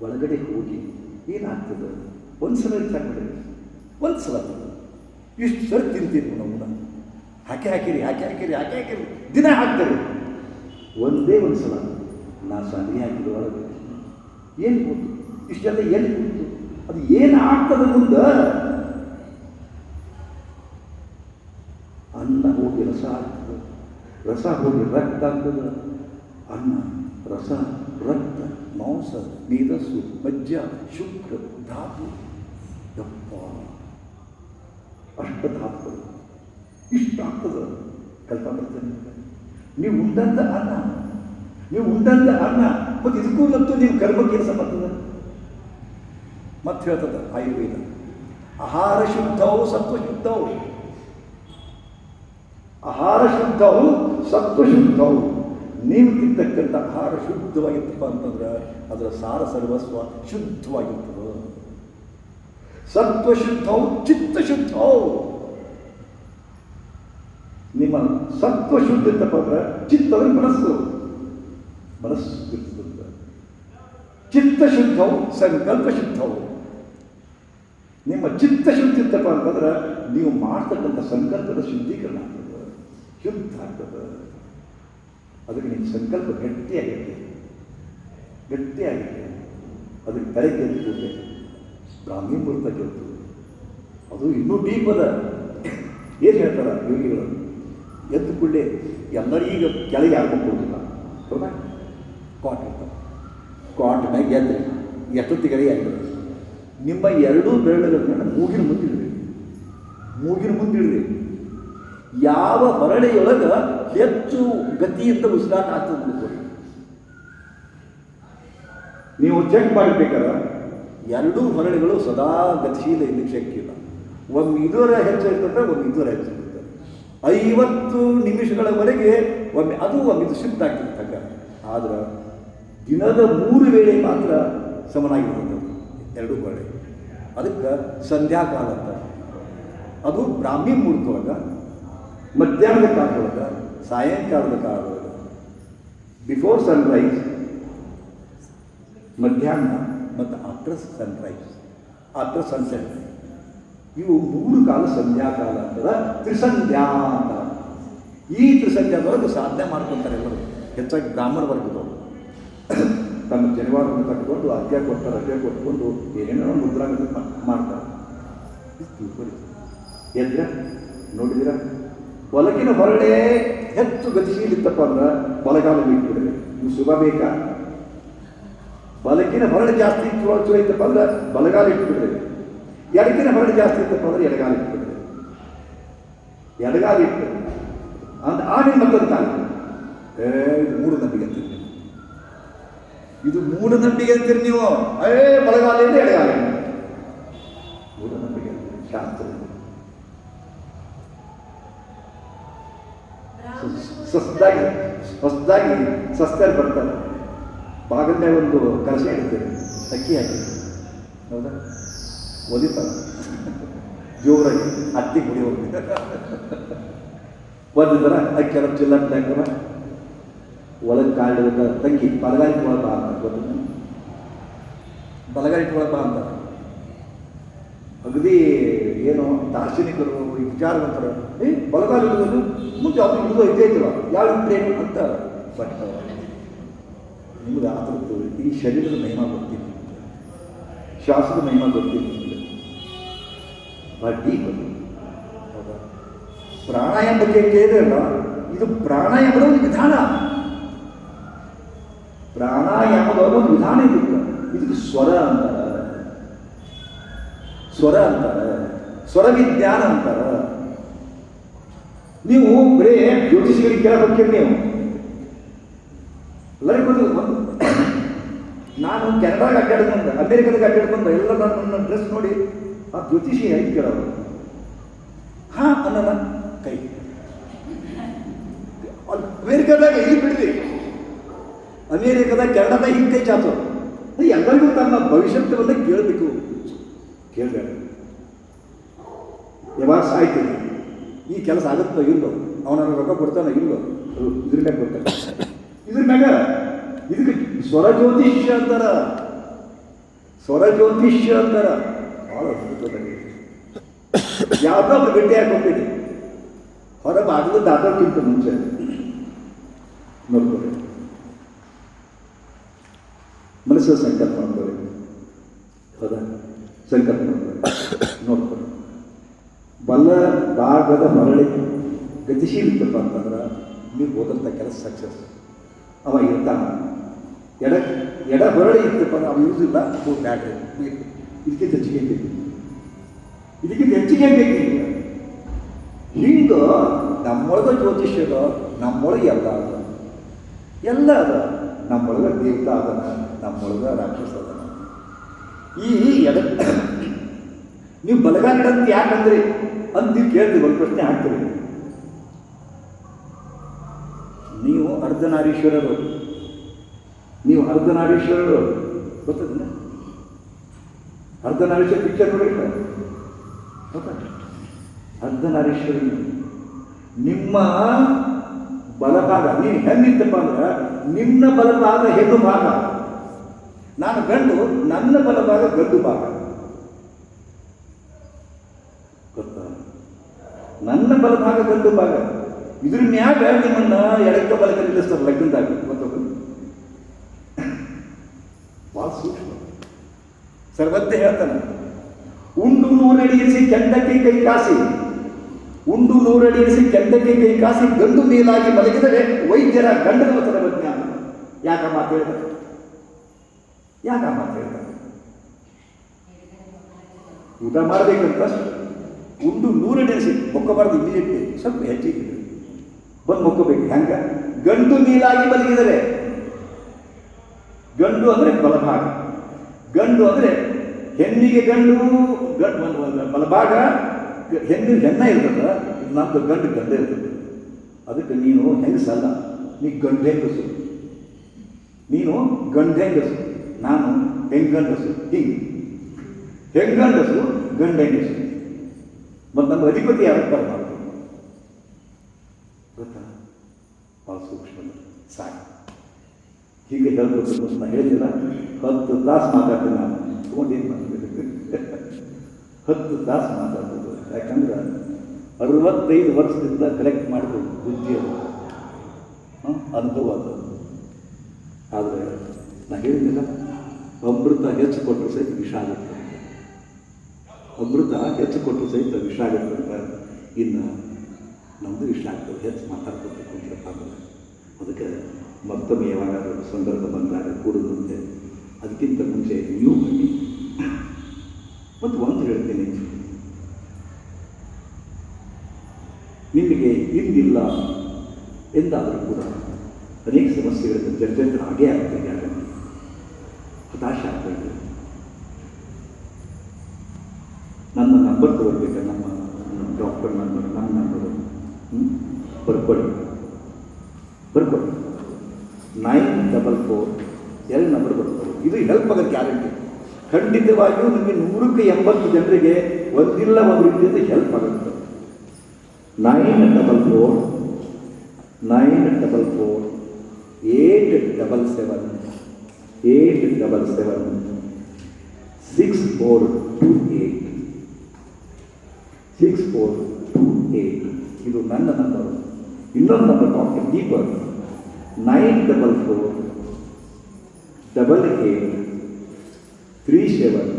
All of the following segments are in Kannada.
ಒಳಗಡೆ ಹೋಗಿ ಏನಾಗ್ತದೆ? ಒಂದು ಸಲ ವಿಚಾರ ಒಂದು ಸಲ ಇಷ್ಟು ಸರಿ ತಿಂತೀರಿ ನಮ್ಮನ್ನ. ಹಾಕಿ ಹಾಕಿರಿ ಹಾಕಿ ಹಾಕಿರಿ ಹಾಕಿ ಹಾಕಿರಿ. ದಿನ ಹಾಕ್ತಾರೆ ಒಂದೇ ಒಂದು ಸಲ ನಾ ಸನಿ ಹಾಕಿದ ಒಳಗೆ. ಏನು ಕೂತು ಇಷ್ಟೆಲ್ಲ ಎಲ್ಲಿ ಕೂತು ಅದು ಏನು ಆಗ್ತದೆ ಮುಂದೆ? ಅನ್ನ ಹೋಗಿ ರಸ ಆಗ್ತದೆ. ರಸ ಹೋಗಿ ರಕ್ತ ಆಗ್ತದೆ. ಅನ್ನ, ರಸ, ರಕ್ತ. ಮಾಂಸ ಮೇಧಸ್ಸು ಮಜ್ಜ, ಶುಕ್ರ, ಧಾತು ದಪ್ಪ ಅಷ್ಟ ಧಾತುಗಳು. ಇಷ್ಟ ಆಗ್ತದೆ ಕಲ್ಪನೆ ಬರ್ತದೆ ನೀವು ಉಂಡಂತ ಅನ್ನ, ನೀವು ಉಂಡಂತ ಅನ್ನ, ಮತ್ತು ಇದಕ್ಕೂ ಮತ್ತು ನೀವು ಕರ್ಮಕ್ಕೆ ಕೆಲಸ ಬರ್ತದೆ ಮತ್ತೆ ಹೇಳ್ತದ ಆಯುರ್ವೇದ, ಆಹಾರ ಶುದ್ಧವು ಸತ್ವ ಶುದ್ಧವು. ಆಹಾರ ಶುದ್ಧವು ಸತ್ವ ಶುದ್ಧವು. ನೀವು ತಿಂತಕ್ಕಂಥ ಆಹಾರ ಶುದ್ಧವಾಗಿತ್ತಪ್ಪ ಅಂತಂದ್ರೆ ಅದರ ಸಾರ ಸರ್ವಸ್ವ ಶುದ್ಧವಾಗಿರ್ತದೆ. ಸತ್ವ ಶುದ್ಧವು ಚಿತ್ತ ಶುದ್ಧವು ನಿಮ್ಮ ಸತ್ವ ಶುದ್ಧ ಇತ್ತಪ್ಪ ಅಂದ್ರೆ ಚಿತ್ತದ ಮನಸ್ಸು. ಮನಸ್ಸು ಇರ್ತದೆ. ಚಿತ್ತ ಶುದ್ಧವು ಸಂಕಲ್ಪ ಶುದ್ಧವು ನಿಮ್ಮ ಚಿತ್ತ ಶುದ್ಧ ಇತ್ತಪ್ಪ ಅಂತಂದ್ರೆ ನೀವು ಮಾಡ್ತಕ್ಕಂಥ ಸಂಕಲ್ಪದ ಶುದ್ಧೀಕರಣ ಆಗ್ತದೆ. ಶುದ್ಧ ಆಗ್ತದೆ. ಅದಕ್ಕೆ ನಿಮ್ಮ ಸಂಕಲ್ಪ ಗಟ್ಟಿಯಾಗುತ್ತೆ ಗಟ್ಟಿಯಾಗುತ್ತೆ ಅದಕ್ಕೆ ತಲೆ ಕೆತ್ತಿದೆ ಬ್ರಾಹ್ಮಿ ಮುಹೂರ್ತ ಕೇಳ್ತದೆ ಅದು ಇನ್ನೂ ಡೀಪ್ ಅದ. ಏನು ಹೇಳ್ತಾರೆ ಯೋಗಿಗಳು? ಎದ್ದು ಕೂಡಲೇ ಎಲ್ಲರಿಗ ಕೆಳಗೆ ಯಾರು ಕೊಡೋದಿಲ್ಲ ಹೌದಾ? ಕಾಟ್ ಇರ್ತಾರೆ ಕಾಟ್ ಮ್ಯಾಗ ಎಷ್ಟೊತ್ತಿ ಎಷ್ಟೊತ್ತಿಗೆ ಆಗಿದೆ ನಿಮ್ಮ ಎರಡೂ ಬೆರಳುಗಳನ್ನ ಮೂಗಿನ ಮುಂದಿಡ್ರಿ. ಮೂಗಿನ ಮುಂದಿಡ್ರಿ. ಯಾವ ಹೊರಳೆಯೊಳಗೆ ಹೆಚ್ಚು ಗತಿಯಿಂದ ಉಸಿರಾಟ ಆಗ್ತದೆ ನೀವು ಚೆಕ್ ಮಾಡಬೇಕಾದ್ರೆ ಎರಡೂ ಹೊರಳುಗಳು ಸದಾ ಗತಿಶೀಲ ಇಲ್ಲಿ ಚೆಕ್ ಇಲ್ಲ. ಒಂದು ಇದರ ಹೆಚ್ಚು ಇರ್ತದೆ ಒಂದು ಇದರ ಹೆಚ್ಚು ಇರ್ತದೆ. ಐವತ್ತು ನಿಮಿಷಗಳವರೆಗೆ ಒಮ್ಮೆ ಅದು ಒಮ್ಮೆ ಇದು ಶಿಫ್ಟ್ ಆಗ್ತದೆ ತಕ್ಕ ಆದ್ರೆ ದಿನದ ಮೂರು ವೇಳೆ ಮಾತ್ರ ಸಮನಾಗಿರ್ತದೆ ಎರಡೂ ಹೊರಳೆ. ಅದಕ್ಕೆ ಸಂಧ್ಯಾಕಾಲ ಅಂತ. ಅದು ಬ್ರಾಹ್ಮಿ ಮುಹೂರ್ತವಾಗ ಮಧ್ಯಾಹ್ನದ ಕಾಲದೊಳಗೆ ಸಾಯಂಕಾಲದ ಕಾಲದಲ್ಲಿ ಬಿಫೋರ್ ಸನ್ರೈಸ್ ಮಧ್ಯಾಹ್ನ ಮತ್ತು ಆಫ್ಟರ್ ಸನ್ರೈಸ್ ಆಫ್ಟರ್ ಸನ್ಸೆಟ್ ಇವು ಮೂರು ಕಾಲ ಸಂಧ್ಯಾಕಾಲ ಅಂತದ ತ್ರಿಸಂಧ್ಯಾ ಅಂತ. ಈ ತ್ರಿಸಂಧ್ಯಾದವರೆಗೂ ಸಾಧನೆ ಮಾಡ್ಕೊತಾರೆ ಎಲ್ಲರೂ. ಹೆಚ್ಚಾಗಿ ಬ್ರಾಹ್ಮಣ ವರ್ಗದವರು. ತಮ್ಮ ಜನಿವಾರವನ್ನು ಕಟ್ಟಿಕೊಂಡು ಅಜ್ಜ ಕೊಡ್ತಾರೆ ಅಜ್ಜ ಕೊಟ್ಕೊಂಡು ಏನೇನೋ ಮುದ್ರಾಂಗ ಮಾಡ್ತಾರೆ. ಎದ್ರ ನೋಡಿದಿರ ಹೊಲಕಿನ ಹೊರಳೆ ಹೆಚ್ಚು ಗತಿಶೀಲಿತ್ತಪ್ಪ ಅಂದ್ರೆ ಬಲಗಾಲ ಬಿಟ್ಬಿಡ್ರಿ ನೀವು ಶುಭ ಬೇಕಾ. ಬಲಕಿನ ಹೊರಡೆ ಜಾಸ್ತಿ ಚಲೋ ಇತ್ತಪ್ಪ ಅಂದ್ರೆ ಬಲಗಾಲ ಇಟ್ಬಿಡ್ರಿ ಎಡಕಿನ ಹೊರಡೆ ಜಾಸ್ತಿ ಇತ್ತಪ್ಪ ಅಂದ್ರೆ ಎಡಗಾಲ ಇಟ್ಬಿಡ್ರಿ ಎಡಗಾಲ ಇಟ್ಟು ಅಂತ ಆಮೇಲೆ ಮತ್ತೊಂದು ಏ, ಇದು ಮೂಢನಂಬಿಕೆ ಅಂತೀರಿ ಇದು ಮೂಢನಂಬಿಕೆ ಅಂತೀರಿ ನೀವು. ಏ, ಬಲಗಾಲ ಎಡಗಾಲ ಮೂಢನಂಬಿಕೆ ಶಾಸ್ತ್ರ. ಹೊಸದಾಗಿ ಹೊಸದಾಗಿ ಸಸ್ತಾರೆ ಬರ್ತಾರೆ ಬಾಗಿಲೇ ಒಂದು ಕಲಸ ಇಡ್ತೇವೆ ಅಕ್ಕಿ ಹಾಕಿ. ಹೌದಾ? ಒಲಿತ ಜೋರಾಗಿ ಹತ್ತಿ ಗುಡಿ ಒಂದು ಜನ ಅಕ್ಕಿ ಎಲ್ಲ ಚಿಲ್ಲಂತ ಹಾಕೋಣ ಒಳಗೆ ಕಾಳಿದ ತಂಗಿ, ಬಲಗಾಲಿ ಬಾ ಅಂತ ಗೊತ್ತ ಬಲಗಾಲಿ ಬಾ ಅಂತ ಅಗದಿ ಏನು ದಾರ್ಶನಿಕರು ವಿಚಾರವಂತರು ಏ ಬಲಗಾಲಿ ಇಡುವುದು ಮುಂದೆ ಅವ್ರು ಇಡುವುದು ಇದ್ದೇ ಇದ್ರು ಯಾವ ಇಟ್ಟೇನು ಅಂತ ಬಟ್ ನಿಮ್ಗೆ ಆತರದ್ದು ಈ ಶರೀರದ ಮಹಿಮಾ ಗೊತ್ತಿಲ್ಲ. ಶ್ವಾಸದ ಮಹಿಮಾ ಗೊತ್ತಿಲ್ಲ ಭಾಳ ಡೀಪ್ ಪ್ರಾಣಾಯಾಮ ಬಗ್ಗೆ ಕೇಳಿದ್ರಲ್ಲ ಇದು ಪ್ರಾಣಾಯಾಮದ ಒಂದು ವಿಧಾನ. ಪ್ರಾಣಾಯಾಮದ ಒಂದು ವಿಧಾನ ಇದಕ್ಕೆ ಇದಕ್ಕೆ ಸ್ವರ ಅಂತಾರೆ. ಸ್ವರ ಅಂತಾರೆ. ಸ್ವರ ವಿಜ್ಞಾನ ಅಂತಾರೆ. ನೀವು ಬರೇ ಜ್ಯೋತಿಷಿಗಳಿಗೆ ಕೇಳಕ್ ಹೋಗ್ತೀರಿ ನೀವು. ಎಲ್ಲರಿಗೂ ಒಂದು ನಾನು ಕೆನಡಾಗ ಅಡ್ಡಾಡ್ಕೊಂಡು ಅಮೇರಿಕದಾಗ ಅಡ್ಡಾಡ್ಕೊಂಡು ಎಲ್ಲ ನನ್ನ ಡ್ರೆಸ್ ನೋಡಿ, ಆ ಜ್ಯೋತಿಷಿ ಹೆಂಗೆ ಕೇಳೋರು ಹಾ ಅನ್ನಲ್ಲ ಕೈ. ಅಮೇರಿಕದಾಗ ಇಲ್ಲಿ ಬಿಡ್ರಿ ಅಮೇರಿಕದಾಗ ಕೆನಡಾದಾಗ ಹಿಂಗೆ ಕೈ ಅದು ಎಲ್ಲರಿಗೂ ತನ್ನ ಭವಿಷ್ಯತ್ವನ್ನ ಕೇಳಬೇಕು. ಕೇಳಬೇಡ. ಯಾವಾಗ ಸಾಯ್ತೀನಿ ಈ ಕೆಲಸ ಆಗುತ್ತೋ ಇಲ್ಲೋ ಅವನ ರೊಕ್ಕ ಕೊಡ್ತಾನೋ ಇಲ್ಲೋ ಅದು ಇದ್ರ ಮ್ಯಾಗ ಕೊಡ್ತಾನೆ ಇದ್ರ ಮ್ಯಾಗ ಇದಕ್ಕೆ ಸ್ವರ ಜ್ಯೋತಿಷ್ಯ ಅಂತಾರ. ಸ್ವರ ಜ್ಯೋತಿಷ್ಯ ಅಂತಾರ. ಭಾಳ ಯಾವುದೋ ಒಂದು ಗಟ್ಟಿಯಾಗಿ ಹಾಕೊಂಬಿಡಿ ಹೊರ ಬಾಗಿಲು ದಾಟೋಕ್ಕಿಂತ ಮುಂಚೆ. ನೋಡ್ಕೊಳ್ಳಿ ಮನಸ್ಸು ಸಂಕಲ್ಪ ಮಾಡ್ಕೊಳ್ಳಿ ಹೌದಾ? ಸಂಕಲ್ಪ ನೋಡ್ಕೊಳ್ಳಿ ಬಲ ಭಾಗದ ಮರಳಿ ಗತಿಶೀಲ ಅಂತಂದ್ರೆ ನೀವು ಹೋದಂಥ ಕೆಲಸ ಸಕ್ಸಸ್ ಅವ ಇರ್ತಾನ ಎಡ ಎಡ ಹೊರಳಿ ಇತ್ತಪ್ಪ ಅಂದ್ರೆ ಅವ ಯೂಸ್ ಇಲ್ಲ ಹೋಗಿ ಬ್ಯಾಟ್ರಿ ಇದಕ್ಕಿಂತ ಹೆಚ್ಚಿಗೆ ಬೇಕು. ಇದಕ್ಕಿಂತ ಹೆಚ್ಚಿಗೆ ಬೇಕು ಹಿಂಗೆ ನಮ್ಮೊಳಗ ಜ್ಯೋತಿಷ್ಯದ ನಮ್ಮೊಳಗೆ ಎಲ್ಲ ಅದ. ಎಲ್ಲ ಅದ. ನಮ್ಮೊಳಗ ದೇವತಾ ಅದನ ನಮ್ಮೊಳಗ ರಾಕ್ಷಸ ಅದನ ಈ ಎಡ ನೀವು ಬಲಗಾಲ ಎಡಂತ ಯಾಕಂದ್ರಿ ಅಂತ ನೀವು ಕೇಳ್ತೀವಿ ಒಂದು ಪ್ರಶ್ನೆ ಹಾಕ್ತೀರಿ. ನೀವು ಅರ್ಧನಾರೀಶ್ವರರು. ನೀವು ಅರ್ಧನಾರೀಶ್ವರರು. ಗೊತ್ತದ ಅರ್ಧನಾರೀಶ್ವರ ಪಿಕ್ಚರ್ ನೋಡಿಲ್ಲ ಅರ್ಧನಾರೀಶ್ವರ. ನಿಮ್ಮ ಬಲಭಾಗ ನೀವು ಹೆಂಗಿತ್ತಪ್ಪ ಅಂದ್ರೆ ನಿಮ್ಮ ಬಲಭಾಗ ಹೆಣ್ಣು ಭಾಗ. ನಾನು ಗಂಡು, ನನ್ನ ಬಲಭಾಗ ಗಂಡು ಭಾಗ. ನನ್ನ ಬಲಭಾಗ ಗಂಡು ಭಾಗ. ಇದ್ರ ಮ್ಯಾಗ ನಿಮ್ಮನ್ನ ಎಡಕ್ಕ ಬಲಕ ನಿಲ್ಲಿಸ್ತಾರೆ? ಲಗ್ನದಾಗ ಗೊತ್ತೋಗ ಭಾಳ ಸೂಕ್ಷ್ಮ. ಸರ್ವಜ್ಞ ಹೇಳ್ತಾನೆ. ಉಂಡು ನೂರಡಿಯಿಸಿ ಕೆಂಡಕ್ಕೆ ಕೈ ಕಾಸಿ. ಉಂಡು ನೂರಡಿಯಿಸಿ ಕೆಂಡಕ್ಕೆ ಕೈ ಕಾಸಿ, ಗಂಡು ಮೇಲಾಗಿ ಮಲಗಿದರೆ ವೈದ್ಯರ ಗಂಡನ ಸರ್ವಜ್ಞಾನ ಯಾಕ ಮಾತು ಯಾಕ ಮಾತು ಊಟ ಮಾಡಬೇಕಂತ ಉಂಡು ನೂರಡಿಯಿಸಿ ಮೊಕ್ಕಬಾರ್ದು ಇಮಿಡಿಯೇಟ್ಲಿ ಸ್ವಲ್ಪ ಹೆಚ್ಚಿಗೆ ಬಂದು ಮೊಕ್ಕಬೇಕು, ಹೆಂಗ? ಗಂಡು ನೀಲಾಗಿ ಮಲಗಿದರೆ ಗಂಡು ಅಂದರೆ ಬಲಭಾಗ. ಗಂಡು ಅಂದರೆ ಹೆಣ್ಣಿಗೆ ಗಂಡು ಬಲಭಾಗ. ಹೆಣ್ಣು ಹೆಣ್ಣ ಇರ್ತದ, ನಮ್ದು ಗಂಡು ಗಂಡ ಇರ್ತದೆ. ಅದಕ್ಕೆ ನೀನು ಹೆಂಗಸಲ್ಲ, ನೀ ಗಂಡು ಹೆಂಗಸು. ನೀನು ಗಂಡು ಹೆಂಗಸು. ನಾನು ಹೆಂಗಂಡಸು. ಹಿಂಗೆ. ಹೆಂಗಂಡಸು, ಗಂಡ ಹೆಂಗಸು. ಮತ್ತು ನಮ್ಮ ಅಧಿಪತಿ ಯಾರು ಪರಮಾತ್ಮ ಗೊತ್ತಾ? ಭಾಳ ಸೂಕ್ಷ್ಮ. ಸಾಕು. ಹೀಗೆ ಹೇಳ್ಬೇಕು ನಾನು ಹೇಳಿಲ್ಲ. ಹತ್ತು ತಾಸು ಮಾತಾಡ್ತೀನಿ ನಾನು. ತೊಗೊಂಡೇನು ಮಾಡಬೇಕು ಹತ್ತು ತಾಸು ಮಾತಾಡ್ಬೋದು. ಯಾಕಂದ್ರೆ ಅರವತ್ತೈದು ವರ್ಷದಿಂದ ಕಲೆಕ್ಟ್ ಮಾಡಬೇಕು ಬುದ್ಧಿ ಅದು ಹಾಂ? ಅನುಭವ ಅದು ಆದರೆ ನಾನು ಹೇಳಿದ್ದಿಲ್ಲ ಅಮೃತ ಹೆಚ್ಚು ಕೊಟ್ಟರು ಸಹಿತ ವಿಷ ಆಗುತ್ತೆ. ಅಮೃತ ಹೆಚ್ಚು ಕೊಟ್ಟು ಸಹಿತ ವಿಷ ಆಗುತ್ತೆ ಅಂತ ಇನ್ನು ನಮ್ಮದು ವಿಷ ಆಗ್ತದೆ, ಹೆಚ್ಚು ಮಾತಾಡ್ಕೋಬೇಕು ಅಂದ್ರೆ ಅದಕ್ಕೆ ಮತ್ತೊಮ್ಮೆ ಯಾವಾಗಾದ್ರೂ ಸಂದರ್ಭ ಬಂದಾಗ ಕೂಡುದಂತೆ. ಅದಕ್ಕಿಂತ ಮುಂಚೆ ನೀವು ಬನ್ನಿ. ಮತ್ತು ಒಂದು ಹೇಳ್ತೇನೆ. ನಿಮಗೆ ಇಂದಿಲ್ಲ ಎಂದಾದರೂ ಕೂಡ ಅನೇಕ ಸಮಸ್ಯೆಗಳಿಂದ ಜರ್ಜಂತ್ರ ಹಾಗೇ ಆಗ್ತದೆ ಯಾಕಂದ್ರೆ ಹತಾಶ ಆಗ್ತದೆ ನನ್ನ ನಂಬರ್ ತಗೊಳ್ಬೇಕು ನಮ್ಮ ಡಾಕ್ಟರ್ ನಂಬರ್ ನಮ್ಮ ನಂಬರು ಬರ್ಕೊಳ್ಳಿ ಬರ್ಕೊಳ್ಳಿ nine double four L number ಬರ್ಕೊಳ್ಳಿ ಇದು ಹೆಲ್ಪ್ ಆಗೋದು ಗ್ಯಾರಂಟಿ ಖಂಡಿತವಾಗಿಯೂ ನಿಮಗೆ ನೂರಕ್ಕೆ ಎಂಬತ್ತು ಜನರಿಗೆ ಒಂದಿಲ್ಲ ಒಂದು ರೀತಿಯಿಂದ ಹೆಲ್ಪ್ ಆಗುತ್ತೆ. Nine double four nine double four eight double seven eight double seven six four two eight six four two eight ಇದು ನನ್ನ ನಂಬರ್ ಇನ್ನೊಂದು number doctor Deepak nine double four double eight three seven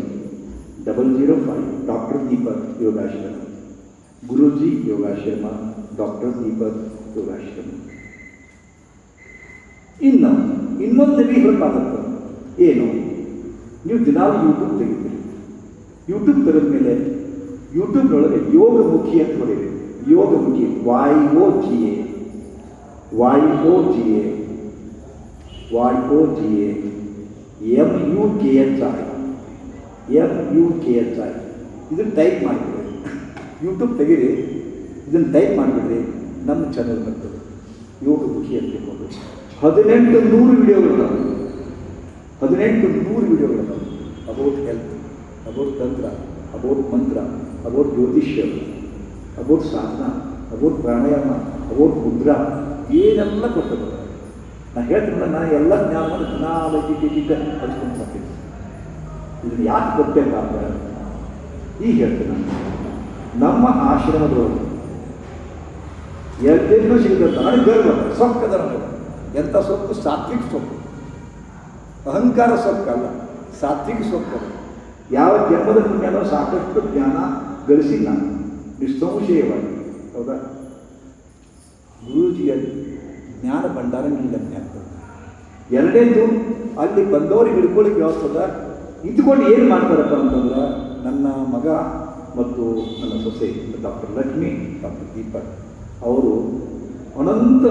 double zero five doctor Deepak Yogashrama Guruji Yogashrama doctor Deepak Yogashrama ಇನ್ನು, ಇನ್ನೊಂದು ಹೆಲ್ಪಾಗುತ್ತೆ ಏನು? ನೀವು ದಿನಾಲು ಯೂಟ್ಯೂಬ್ ತೆಗಿತೀರಿ. ಯೂಟ್ಯೂಬ್ ತೆಗೆದ ಮೇಲೆ ಯೂಟ್ಯೂಬ್ನೊಳಗೆ ಯೋಗಮುಖಿ ಅಂತ ಹೊಡೆಯಿರಿ Yogamukhi Y O G A Y O G A Y O G A M U K H I M U K H I ಇದನ್ನು ಟೈಪ್ ಮಾಡಿಬಿಡ್ರಿ ಯೂಟ್ಯೂಬ್ ತೆಗೀರಿ ಇದನ್ನು ಟೈಪ್ ಮಾಡಿಬಿಡ್ರಿ ನಮ್ಮ ಚಾನಲ್ ಬರ್ತದೆ ಯೋಗಮುಖಿ ಅಂತ ತಿಳ್ಕೊಂಡು ಹದಿನೆಂಟು ನೂರು ವಿಡಿಯೋಗಳಿದಾವೆ ಹದಿನೆಂಟು ನೂರು ವಿಡಿಯೋಗಳಿದಾವೆ about health about tantra about mantra about jyotishya about ಸಾಧನ ಅಬೌಟ್ ಪ್ರಾಣಾಯಾಮ ಅಬೌಟ್ ಮುದ್ರಾ ಏನೆಲ್ಲ ಕೊಟ್ಟದ್ದು ನಾನು ಹೇಳ್ತೀನಿ ನಾನು ಎಲ್ಲ ಜ್ಞಾನವನ್ನು ದಿನಾಲಕ್ಕೆ ಹಚ್ಕೊಂಡು ಬರ್ತೀನಿ. ಇದನ್ನು ಯಾಕೆ ಕೊಟ್ಟಬೇಕಾದ್ರೆ ಈಗ ಹೇಳ್ತೀನಿ ನಮ್ಮ ಆಶ್ರಮದವರು ಎಲ್ಲೆಲ್ಲೂ ಸಿಗುತ್ತೆ ನನಗೆ ಗರ್ವ ಸೊಕ್ಕದ ಎಂಥ ಸೊಕ್ಕು? ಸಾತ್ವಿಕ ಸೊಕ್ಕು. ಅಹಂಕಾರ ಸೊಕ್ಕಲ್ಲ ಸಾತ್ವಿಕ ಸೊಕ್ಕು ಅದು. ಯಾವ ಜನ್ಮದ ಪುಣ್ಯನೋ ಸಾಕಷ್ಟು ಜ್ಞಾನ ಗಳಿಸಿ ನಾನು ನಿಸ್ಸಂಶಯವಾಗಿ ಹೌದಾ? ಗುರುಜಿಯ ಜ್ಞಾನ ಭಂಡಾರ ನೀಡಂತೆ ಆಗ್ತದೆ ಎರಡೇದು ಅಲ್ಲಿ ಬಂದವರಿಗೆ ಹಿಡ್ಕೊಳ್ಳಿಕ್ಕೆ ವ್ಯವಸ್ಥದ ಇದ್ಕೊಂಡು ಏನು ಮಾಡ್ತಾರಪ್ಪ ಅಂತಂದ್ರೆ, ನನ್ನ ಮಗ ಮತ್ತು ನನ್ನ ಸೊಸೆ, ಡಾಕ್ಟರ್ ಲಕ್ಷ್ಮಿ, ಡಾಕ್ಟರ್ ದೀಪಕ್, ಅವರು ಅನಂತ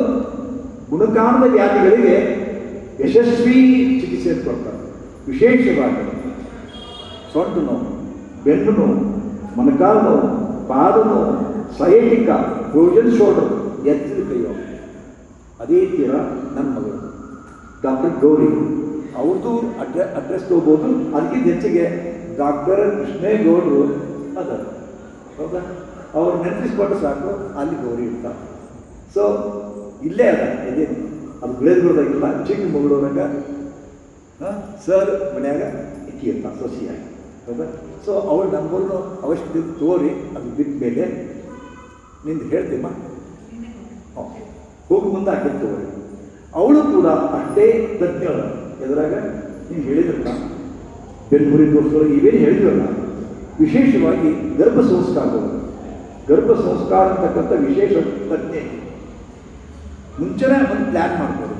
ಗುಣಕಾಂಧ ವ್ಯಾಧಿಗಳಿಗೆ ಯಶಸ್ವಿ ಚಿಕಿತ್ಸೆ ಕೊಡ್ತಾರೆ. ವಿಶೇಷವಾಗಿ ಸೊಂಟು ನೋವು, ಬೆನ್ನು ನೋವು, ಮೊಣಕಾಲು ನೋವು ಪಾದ ನೋವು ಸೈಟಿಕ ಫ್ರೋಜನ್ ಶೋಲ್ಡರ್ ಎತ್ತಿದ ಕೈಯೋ. ಅದೇ ತೀರ ನನ್ನ ಮಗಳು. ಡಾಕ್ಟರ್ ಗೌರಿ ಅವ್ರದ್ದು ಅಡ್ರೆ ಅಡ್ರೆಸ್ ತಗೋಬೋದು. ಅದಕ್ಕಿಂತ ಹೆಚ್ಚಿಗೆ ಡಾಕ್ಟರ್ ಕೃಷ್ಣೇಗೌಡರು ಅದ ಹೌದಾ? ಅವ್ರು ನೆನಪಿಸ್ಕೊಂಡು ಸಾಕು, ಅಲ್ಲಿ ಗೌರಿ ಇರ್ತಾರೆ ಸೊ ಇಲ್ಲೇ ಅದ ಇದೇ ಅದು ಬೆಳೆದ್ಬಿಡ್ದಾಗಿಲ್ಲ ಚಿಕ್ಕ ಮಗಳೂರಾಗ. ಸರ್ ಮನ್ಯಾಗ ಅಂತ ಸೊಸಿಯಾಗಿ. ಹೌದಾ? ಸೊ ಅವಳು ನಂಬರ್ನು ಅವಶ್ಯಕತೆ ತೋರಿ, ಅದು ಬಿಟ್ಟ ಮೇಲೆ ನಿಂದು ಹೇಳ್ತೀಮ್ಮ ಹೋಗಿ ಮುಂದೆ ಆಕೆ ತೋರಿ ಅವಳು ಕೂಡ ಅಷ್ಟೇ ತಜ್ಞಳ. ಎದುರಾಗ ನೀನು ಹೇಳಿದ್ರಲ್ಲ ಬೆನ್ನುರಿ ದೋಷಗಳು ಇವೇನು ಹೇಳಿದ್ರಲ್ಲ, ವಿಶೇಷವಾಗಿ ಗರ್ಭ ಸಂಸ್ಕಾರಗಳು ಗರ್ಭ ಸಂಸ್ಕಾರ ಅಂತಕ್ಕಂಥ ವಿಶೇಷ ತಜ್ಞೆ. ಮುಂಚೆನೇ ಒಂದು ಪ್ಲ್ಯಾನ್ ಮಾಡ್ಬೋದು.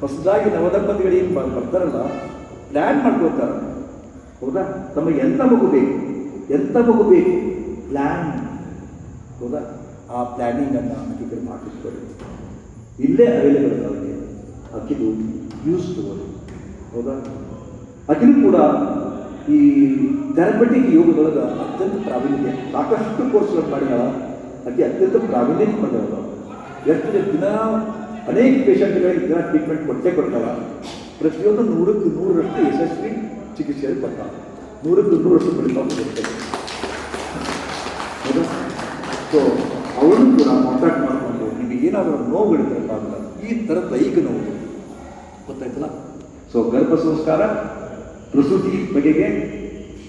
ಹೊಸದಾಗಿ ನವದಂಪತಿಗಳು ಏನು ಬರ್ತಾರಲ್ಲ ಪ್ಲ್ಯಾನ್ ಮಾಡ್ಕೋತಾರೆ ಹೌದಾ? ತಮಗೆ ಎಂಥ ಮಗು ಬೇಕು? ಎಂಥ ಮಗು ಬೇಕು? ಪ್ಲ್ಯಾನ್ ಹೌದಾ? ಆ ಪ್ಲ್ಯಾನಿಂಗನ್ನು ಅಕ್ಕಿಗಳು ಮಾಡಿಸ್ಕೊಳ್ಳಿ ಇಲ್ಲೇ ಅವೈಲೇಬಲ್ ಅವರಿಗೆ ಅಕ್ಕಿದು ಯೂಸ್ ತಗೊಳ್ಳಿ ಹೌದಾ? ಅಕ್ಕಿನೂ ಕೂಡ ಈ ಥೆರಪೆಟಿಕ್ ಯೋಗದೊಳಗೆ ಅತ್ಯಂತ ಪ್ರಾವೀಣ್ಯ. ಸಾಕಷ್ಟು ಕೋರ್ಸ್ಗಳು ಮಾಡಿದಾಳ. ಅಕ್ಕಿ ಅತ್ಯಂತ ಪ್ರಾವೀಣ್ಯ ಪಡೆದವಳು ಎಷ್ಟು ದಿನ ಅನೇಕ ಪೇಷಂಟ್ಗಳಿಗೆ ದಿನ ಟ್ರೀಟ್ಮೆಂಟ್ ಕೊಟ್ಟೇ ಕೊಡ್ತಾಳ. ಪ್ರತಿಯೊಂದು ನೂರಕ್ಕೆ ನೂರರಷ್ಟು ಯಶಸ್ವಿ ಚಿಕಿತ್ಸೆಯಲ್ಲಿ ಪಟ್ಟ ನೂರಕ್ಕೆ ವರ್ಷ ಫಲಿತಾಂಶ ಬರ್ತದೆ ಸೊ ಅವಳನ್ನು ಕೂಡ ಕಾಂಟ್ಯಾಕ್ಟ್ ಮಾಡಿಕೊಂಡು ನಿಮಗೆ ಏನಾದರೂ ನೋವುಗಳಿದ್ರಪ್ಪ ಆಗಲ್ಲ ಈ ಥರ ದೈಹಿಕ ನೋವು. ಗೊತ್ತಾಯ್ತಲ್ಲ? ಸೊ ಗರ್ಭ ಸಂಸ್ಕಾರ ಪ್ರಸೂತಿ, ಬಗೆಗೆ,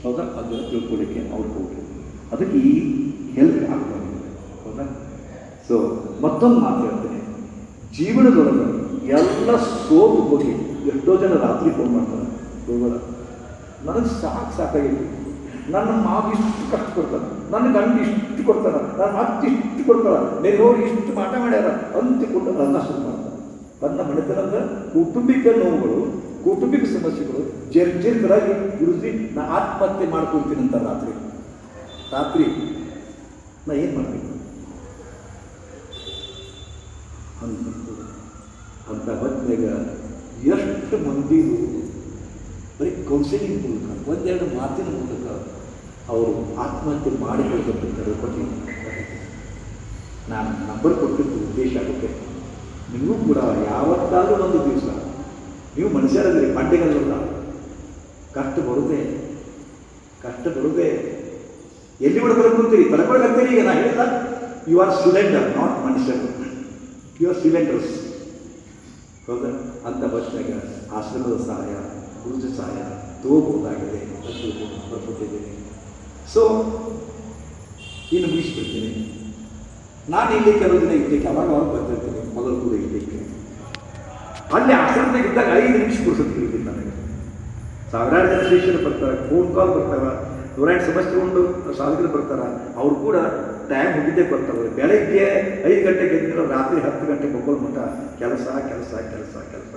ಹೌದಾ? ಅದನ್ನು ತಿಳ್ಕೊಳ್ಳಿಕ್ಕೆ ಅವ್ರು ಹೋಗಿ ಅದಕ್ಕೆ ಈ ಹೆಲ್ಪ್ ಆಗ್ತದೆ ಹೌದಾ? ಸೊ ಮತ್ತೊಂದು ಮಾತು ಹೇಳ್ತೇನೆ. ಜೀವನದೊಳಗೆ ಎಲ್ಲ ಸೋಪು ಹೋಗಿ ಎಷ್ಟೋ ಜನ ರಾತ್ರಿ ಫೋನ್ ಮಾಡ್ತಾರೆ. ಹೋಗೋಣ ನನಗೆ ಸಾಕು ಸಾಕಾಗಿತ್ತು ನನ್ನ ಮಾವು ಇಷ್ಟು ಕಷ್ಟ ಕೊಡ್ತಾನೆ, ನನ್ನ ಗಂಡ ಇಷ್ಟು ಕೊಡ್ತಾನೆ, ನನ್ನ ಅತ್ತೆ ಇಷ್ಟು ಕೊಡ್ತಾಳ ಬೇರೆಯವರು ಇಷ್ಟು ಮಾಟ ಮಾಡ್ಯಾರ ಅಂತಿಕೊಂಡು ನನ್ನ ಶುರು ಮಾಡ್ತಾನೆ. ತನ್ನ ಮನೆತನದ ಕೌಟುಂಬಿಕ ನೋವುಗಳು, ಕೌಟುಂಬಿಕ ಸಮಸ್ಯೆಗಳು ಜರ್ಜರಿತರಾಗಿ ಗುರುಜಿ, ನಾ ಆತ್ಮಹತ್ಯೆ ಮಾಡ್ಕೊಳ್ತೀನಿ ಅಂತ ರಾತ್ರಿ. ರಾತ್ರಿ ನಾ ಏನು ಮಾಡಬೇಕು? ಅಂತ ಅಂತ ಹೊತ್ತಿನಾಗ ಎಷ್ಟು ಮಂದಿಗೂ ಬರೀ ಕೌನ್ಸಿಲಿಂಗ್ ಮೂಲಕ, ಒಂದೆರಡು ಮಾತಿನ ಮೂಲಕ ಅವರು ಆತ್ಮಹತ್ಯೆ ಮಾಡಿಕೊಳ್ಳಬೇಕು ಕೊಟ್ಟು ನಾನು ನಂಬರ್ ಕೊಟ್ಟಿದ್ದು ಉದ್ದೇಶ ಆಗುತ್ತೆ. ನೀವು ಕೂಡ ಯಾವತ್ತಾದರೂ ಒಂದು ದಿವಸ, ನೀವು ಮನುಷ್ಯರಾದರೆ ಬಂಡೆಗಳಲ್ಲ. ಕಷ್ಟ ಬರುದೇ ಕಷ್ಟ ಬರುದೆ ಎಲ್ಲಿ ಹೊಡ್ಬೇಕು ಅಂತೀರಿ ತಡ್ಕೊಳಕತ್ತೀರಿ ಈಗ ನಾನು ಹೇಳಿಲ್ಲ ಯು ಆರ್ ಸಿಲಿಂಡರ್ ನಾಟ್ ಮನುಷ್ಯ ಯು ಆರ್ ಸಿಲಿಂಡರ್ಸ್ ಹೌದಾ? ಅಂತ ಬಸ್ನಾಗ ಆಶ್ರಮದ ಸಹಾಯ. ಗುರುಜ ಸಹಾಯ ತಗೋಬಹುದಾಗಿದೆ ಅದು ಬರ್ಕೊಟ್ಟಿದ್ದೀನಿ ಸೊ ಇನ್ನು ಮುಗಿಸ್ಬಿಡ್ತೀನಿ. ನಾನು ಇಲ್ಲಿ ಕೆಲವು ದಿನ ಇದ್ದಕ್ಕೆ ಅವಾಗ ಅವಾಗ ಬರ್ತಿರ್ತೀನಿ ಮೊದಲು ಕೂಡ ಇದ್ದಕ್ಕೆ ಅಲ್ಲಿ ಇದ್ದಾಗ ಐದು ನಿಮಿಷ ಕೊಡ್ಸುತ್ತಿರ್ತೀನಿ ನನಗೆ. ಸಾವಿರಾರು ಜನ ಶಿಷ್ಯರು ಬರ್ತಾರೆ ಫೋನ್ ಕಾಲ್ ಬರ್ತಾವೆ, ನೂರಾರು ಸಮಸ್ಯೆ ಉಂಡು, ಸಾಧಕರು ಬರ್ತಾರೆ. ಅವ್ರು ಕೂಡ ಟೈಮ್ ಮುಗಿದೇ ಬರ್ತಾರೆ ಬೆಳಗ್ಗೆ ಐದು ಗಂಟೆಗೆ ಎದ್ದಿರೋ ರಾತ್ರಿ ಹತ್ತು ಗಂಟೆಗೆ ಹೋಗೋದು ಕೆಲಸ ಕೆಲಸ ಕೆಲಸ ಕೆಲಸ.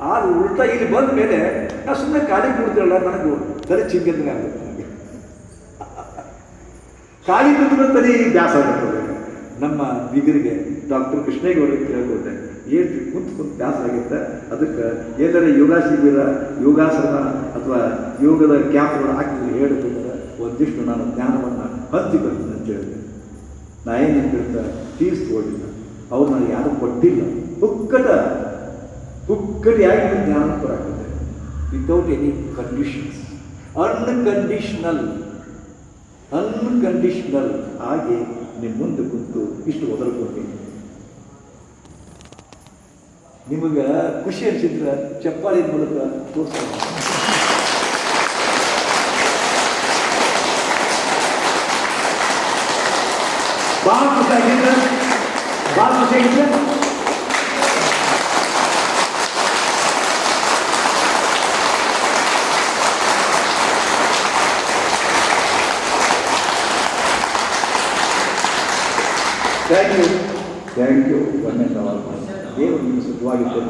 ಆದ್ರೆ ಉಲ್ಟಾ ಇಲ್ಲಿ ಬಂದ ಮೇಲೆ ನಾ ಸುಮ್ಮನೆ ಖಾಲಿ ಕೂಡ್ತಿರಲ್ಲ ನನಗೆ. ತಲೆ ಚಿಂಗಂದ್ರೆ ಆಗುತ್ತೆ ನನಗೆ. ಖಾಲಿ ಕೂತ್ರೆ ತಲೆ ಬ್ಯಾಸ ನಮ್ಮ ಬಿಗರಿಗೆ ಡಾಕ್ಟರ್ ಕೃಷ್ಣೇಗೌಡರಿಗೆ ಕೇಳ್ಕೊಂಡೆ ಏನು ಕುಂತ್ ಕುಂತ್ ಬ್ಯಾಸ ಆಗುತ್ತೆ? ಅದಕ್ಕೆ ಎಲ್ಲರ ಯೋಗ ಶಿಬಿರ ಯೋಗಾಸನ ಅಥವಾ ಯೋಗದ ಕ್ಯಾಂಪ್ಗಳು ಹಾಕಿದ್ರೆ ಹೇಳಿದ್ರೆ ಒಂದಿಷ್ಟು ನಾನು ಜ್ಞಾನವನ್ನು ಹಂಚಿಕೊಳ್ತೀನಿ ಅಂತ ಹೇಳಿದೆ. ನಾ ಏನು ಹೇಳ್ತಾ ತೀರಿಸ್ಕೊಂಡಿಲ್ಲ ಅವ್ರು ನನಗೆ ಯಾರು ಕೊಟ್ಟಿಲ್ಲ. ಪುಕ್ಕಟ ಗಟ್ಟಿಯಾಗಿ ಜ್ಞಾನಕ್ಕೂರಾಗುತ್ತೆ without any conditions unconditional unconditional ಆಗಿ ನಿಮ್ಮ ಮುಂದೆ ಕುಂತು ಇಷ್ಟು ಒದರ್ಕೊತೀನಿ ನಿಮಗೆ ಖುಷಿ ಅನಿಸಿದ್ರೆ ಚಪ್ಪಾಳಿ ಮೂಲಕ ತೋರಿಸ್ತಾರೆ ಭಾಳ ಖುಷಿಯಾಗಿದ್ರೆ ಭಾಳ ಖುಷಿಯಾಗಿದ್ರೆ thank you thank you one and all దేవుడు మీకు సుఖవాయుడు